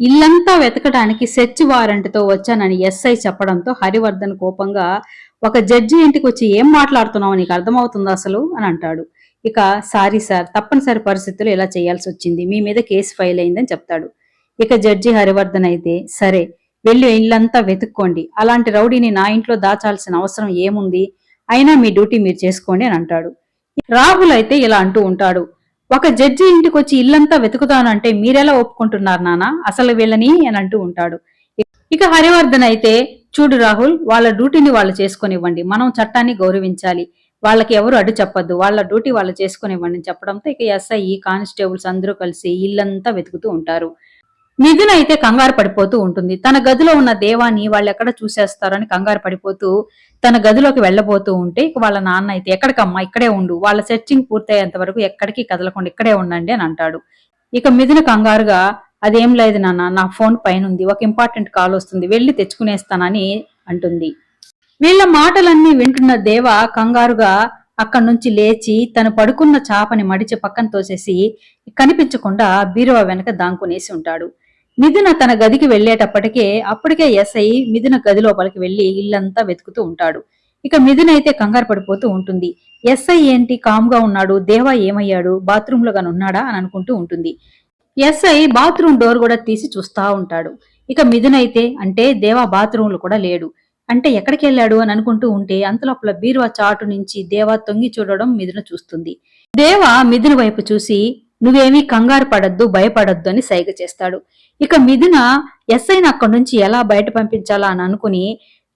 ఇల్లంతా వెతకడానికి సెర్చ్ వారెంట్తో వచ్చానని ఎస్ఐ చెప్పడంతో హరివర్ధన్ కోపంగా ఒక జడ్జి ఇంటికి వచ్చి ఏం మాట్లాడుతున్నావు నీకు అర్థమవుతుందా అసలు? అని అంటాడు. ఇక సారీ సార్ తప్పనిసరి పరిస్థితులు ఇలా చేయాల్సి వచ్చింది. మీ మీద కేసు ఫైల్ అయిందని చెప్తాడు. ఇక జడ్జి హరివర్ధన్ అయితే సరే వెళ్ళి ఇల్లంతా వెతుక్కోండి. అలాంటి రౌడీని నా ఇంట్లో దాచాల్సిన అవసరం ఏముంది? అయినా మీ డ్యూటీ మీరు చేసుకోండి అని అంటాడు. రాహుల్ అయితే ఇలా అంటూ ఉంటాడు. ఒక జడ్జి ఇంటికి వచ్చి ఇల్లంతా వెతుకుతానంటే మీరెలా ఒప్పుకుంటున్నారు నానా? అసలు వీళ్ళని అని అంటూ ఉంటాడు. ఇక హరివర్ధన్ అయితే చూడు రాహుల్ వాళ్ళ డ్యూటీని వాళ్ళు చేసుకునివ్వండి. మనం చట్టాన్ని గౌరవించాలి. వాళ్ళకి ఎవరు అడ్డు చెప్పొద్దు. వాళ్ళ డ్యూటీ వాళ్ళు చేసుకునివ్వండి చెప్పడంతో ఇక ఎస్ఐ కానిస్టేబుల్స్ అందరూ కలిసి ఇల్లంతా వెతుకుతూ ఉంటారు. మిథున అయితే కంగారు పడిపోతూ ఉంటుంది. తన గదిలో ఉన్న దేవాన్ని వాళ్ళు ఎక్కడ చూసేస్తారని కంగారు పడిపోతూ తన గదిలోకి వెళ్ళబోతూ ఉంటే ఇక వాళ్ళ నాన్న అయితే ఎక్కడికమ్మా? ఇక్కడే ఉండు. వాళ్ళ సెర్చింగ్ పూర్తయ్యేంత వరకు ఎక్కడికి కదలకుండా ఇక్కడే ఉండండి అని అంటాడు. ఇక మిథున కంగారుగా అదేం లేదు నాన్న నా ఫోన్ పైన ఉంది ఒక ఇంపార్టెంట్ కాల్ వస్తుంది. వెళ్ళి తెచ్చుకునేస్తానని అంటుంది. వీళ్ళ మాటలన్నీ వింటున్న దేవ కంగారుగా అక్కడి నుంచి లేచి తను పడుకున్న చాపని మడిచి పక్కన తోసేసి కనిపించకుండా బీరువా వెనక దాంకునేసి ఉంటాడు. మిథున తన గదికి వెళ్ళేటప్పటికే అప్పటికే ఎస్ఐ మిథున గది లోపలికి వెళ్ళి ఇల్లంతా వెతుకుతూ ఉంటాడు. ఇక మిథున అయితే కంగారు పడిపోతూ ఉంటుంది. ఎస్ఐ ఏంటి? కామ్గా ఉన్నాడు. దేవా ఏమయ్యాడు? బాత్రూంలో గాని ఉన్నాడా? అని అనుకుంటూ ఉంటుంది. ఎస్ఐ బాత్రూమ్ డోర్ కూడా తీసి చూస్తా ఉంటాడు. ఇక మిథున అయితే అంటే దేవా బాత్రూంలో కూడా లేడు. అంటే ఎక్కడికి వెళ్ళాడు? అని అనుకుంటూ ఉంటే అంతలోపల బీరువా చాటు నుంచి దేవా తొంగి చూడడం మిథున చూస్తుంది. దేవా మిథున వైపు చూసి నువ్వేమీ కంగారు పడద్దు భయపడద్దు అని సైగ చేస్తాడు. ఇక మిథున ఎస్ఐని అక్కడి నుంచి ఎలా బయట పంపించాలా అని అనుకుని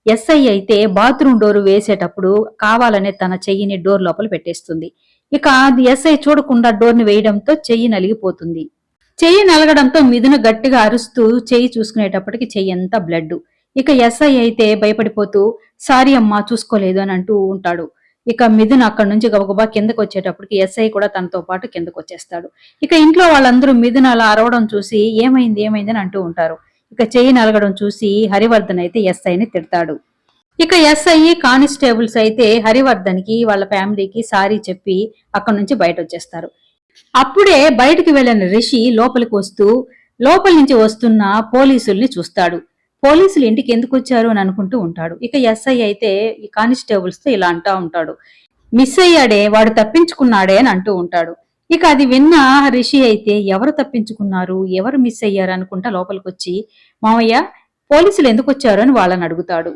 ఎస్ఐ అయితే బాత్రూమ్ డోర్ వేసేటప్పుడు కావాలనే తన చెయ్యిని డోర్ లోపల పెట్టేస్తుంది. ఇక అది ఎస్ఐ చూడకుండా డోర్ని వేయడంతో చెయ్యి నలిగిపోతుంది. చెయ్యి నలగడంతో మిథున గట్టిగా అరుస్తూ చెయ్యి చూసుకునేటప్పటికి చెయ్యి అంతా బ్లడ్ ఇక ఎస్ఐ అయితే భయపడిపోతూ సారీ అమ్మా చూసుకోలేదు అని అంటూ ఉంటాడు. ఇక మిథున్ అక్కడి నుంచి గబగబా కిందకు వచ్చేటప్పటికి ఎస్ఐ కూడా తనతో పాటు కిందకు వచ్చేస్తాడు. ఇక ఇంట్లో వాళ్ళందరూ మిథున్ అలా అరవడం చూసి ఏమైంది ఏమైంది అని అంటూ ఉంటారు. ఇక చెయ్యి నలగడం చూసి హరివర్ధన్ అయితే ఎస్ఐని తిడతాడు. ఇక ఎస్ఐ కానిస్టేబుల్స్ అయితే హరివర్ధన్కి వాళ్ళ ఫ్యామిలీకి సారీ చెప్పి అక్కడి నుంచి బయట వచ్చేస్తారు అప్పుడే బయటకు వెళ్ళిన రిషి లోపలికి వస్తూ లోపలి నుంచి వస్తున్న పోలీసుల్ని చూస్తాడు. పోలీసులు ఇంటికి ఎందుకు వచ్చారు అని అనుకుంటూ ఉంటాడు. ఇక ఎస్ఐ అయితే ఈ కానిస్టేబుల్స్తో ఇలా అంటా ఉంటాడు. మిస్ అయ్యాడే వాడు తప్పించుకున్నాడే అని అంటూ ఉంటాడు. ఇక అది విన్న రిషి అయితే ఎవరు తప్పించుకున్నారు? ఎవరు మిస్ అయ్యారు? అనుకుంటా లోపలికి వచ్చి మామయ్య పోలీసులు ఎందుకు వచ్చారు? అని వాళ్ళని అడుగుతాడు.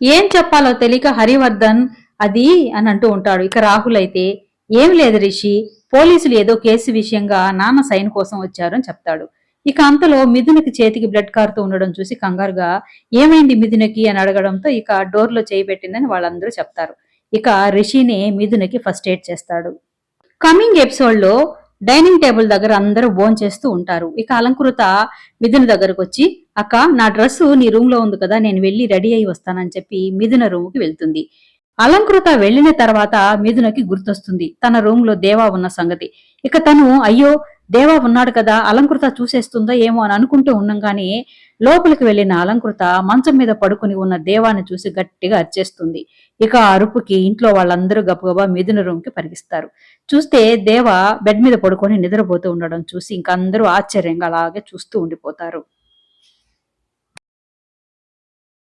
ఏం చెప్పాలో తెలియక హరివర్ధన్ అది అని అంటూ ఉంటాడు. ఇక రాహుల్ అయితే ఏం లేదు రిషి పోలీసులు ఏదో కేసు విషయంగా నాన్న సైన్ కోసం వచ్చారు అని చెప్తాడు. ఇక అంతలో మిథునకి చేతికి బ్లడ్ కారుతూ ఉండడం చూసి కంగారుగా ఏమైంది మిథునకి? అని అడగడంతో ఇక డోర్లో చేయి పెట్టిందని వాళ్ళందరూ చెప్తారు. ఇక రిషిని మిథునకి ఫస్ట్ ఎయిడ్ చేస్తాడు. కమింగ్ ఎపిసోడ్లో డైనింగ్ టేబుల్ దగ్గర అందరూ బోన్ చేస్తూ ఉంటారు. ఇక అలంకృత మిథున దగ్గరకు వచ్చి అక్క నా డ్రెస్సు నీ రూమ్లో ఉంది కదా నేను వెళ్ళి రెడీ అయి వస్తానని చెప్పి మిథున రూమ్కి వెళ్తుంది. అలంకృత వెళ్ళిన తర్వాత మిథునకి గుర్తొస్తుంది. తన రూమ్లో దేవా ఉన్న సంగతి. ఇక తను అయ్యో దేవా ఉన్నాడు కదా అలంకృత చూసేస్తుందో ఏమో అని అనుకుంటూ ఉండంగానే లోపలికి వెళ్ళిన అలంకృత మంచం మీద పడుకుని ఉన్న దేవాన్ని చూసి గట్టిగా అరిచేస్తుంది. ఇక ఆ అరుపుకి ఇంట్లో వాళ్ళందరూ గబగబా మిథున రూమ్కి పరిగిస్తారు చూస్తే దేవ బెడ్ మీద పడుకొని నిద్రపోతూ ఉండడం చూసి ఇంక అందరూ ఆశ్చర్యంగా అలాగే చూస్తూ ఉండిపోతారు.